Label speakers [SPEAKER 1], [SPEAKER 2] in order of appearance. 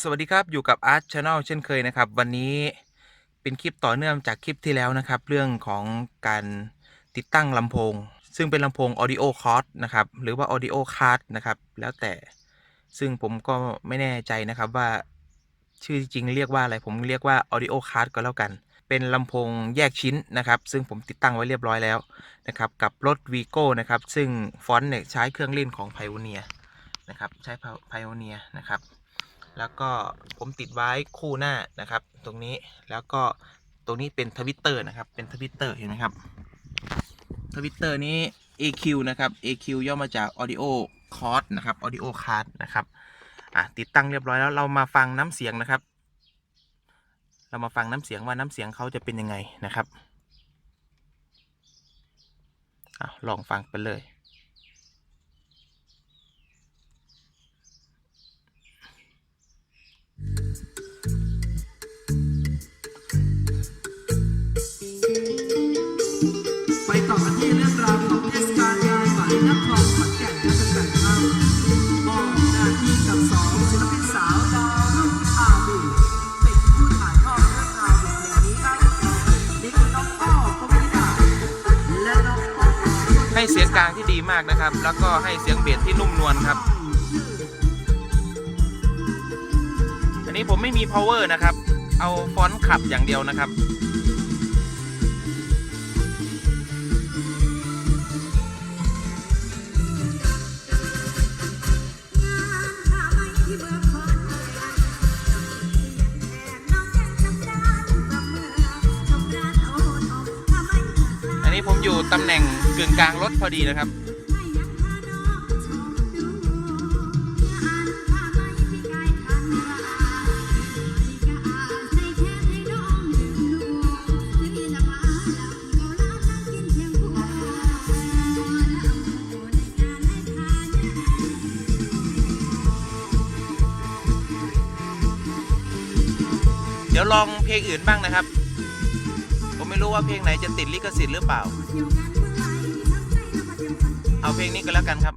[SPEAKER 1] สวัสดีครับอยู่กับ Art Channel เช่นเคยนะครับ วันนี้เป็นคลิปต่อเนื่องจากคลิปที่แล้วนะครับ เรื่องของการติดตั้งลำโพง ซึ่งเป็นลำโพง Audio Card นะครับ หรือว่า Audio Card นะครับ แล้วแต่ซึ่งผมก็ไม่แน่ใจนะครับว่าชื่อจริงเรียกว่าอะไรผมเรียกว่า Audio Card ก็แล้วกัน เป็นลำโพงแยกชิ้นนะครับ ซึ่งผมติดตั้งไว้เรียบร้อยแล้วนะครับ กับรถ Vigo นะครับ ซึ่งฟอนต์เนี่ยใช้เครื่องเล่นของ Pioneer นะครับ ใช้ Pioneer นะครับ แล้วก็ผมติดไว้คู่หน้านะครับ ตรงนี้แล้วก็ตรงนี้เป็นทวิตเตอร์นะครับ เป็นทวิตเตอร์เห็นไหมครับทวิตเตอร์นี้ AQ นะครับ AQ ย่อมาจาก Audio Card นะครับ Audio Card นะครับอะติดตั้งเรียบร้อยแล้วเรามาฟังน้ำเสียงนะครับ เรามาฟังน้ำเสียงว่าน้ำเสียงเขาจะเป็นยังไงนะครับอะลองฟังไปเลย ให้เสียงกลางที่ดีมากนะครับ แล้วก็ให้เสียงเบสที่นุ่มนวลครับ อันนี้ผมไม่มี power นะครับ เอาฟอนต์ขับอย่างเดียวนะครับ อยู่ตำแหน่งกึ่งกลางรถพอดีนะครับ เดี๋ยวลองเพลงอื่นบ้างนะครับ ไม่รู้ว่าเพลงไหนจะติดลิขสิทธิ์หรือเปล่า เอาเพลงนี้ก็แล้วกันครับ